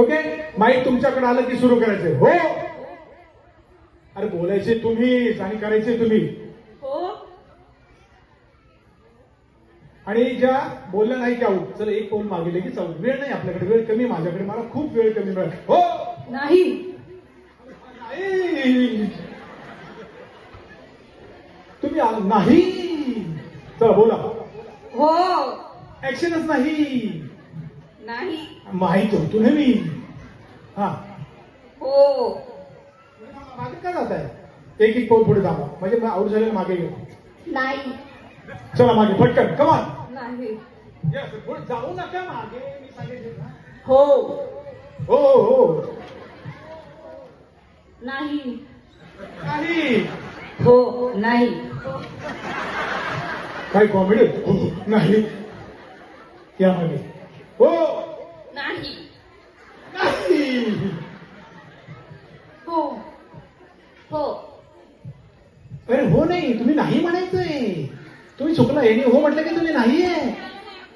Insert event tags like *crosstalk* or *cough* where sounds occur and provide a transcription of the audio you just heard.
Okay? Mic तुमच्याकडे आलं की सुरू करायचंय हो? अरे बोलायचे तुम्हीच आणि करायचे तुम्ही. हो. आणि ज्या बोलल्या नाही की आऊट. चला एक पाऊल मागे लगेच आऊट. वेळ नाही आपल्याकडे वेळ कमी माझ्याकडे. मला खूप वेळ कमी मिळाला. हो? नाही. तुम्ही नाही. चला बोला. हो. ऍक्शनच नाही. नाही. माहीत होतो ना मी. हा. हो. मागे का जात आहे एक एक पाऊल पुढे दाबा म्हणजे आऊट झालेलं मागे घेऊ नाही. चला मागे पटकन. कमान नाही. पुढे जाऊ नका मागे. मी सांगितलं ना. हो. हो हो नाही. नाही. हो नाही. काय कॉमेडी *laughs* नाही. या मागे. हो. हो हो अरे हो नाही तुम्ही नाही म्हणायचंय तुम्ही चुकला याने हो म्हटलं की तुम्ही नाही आहे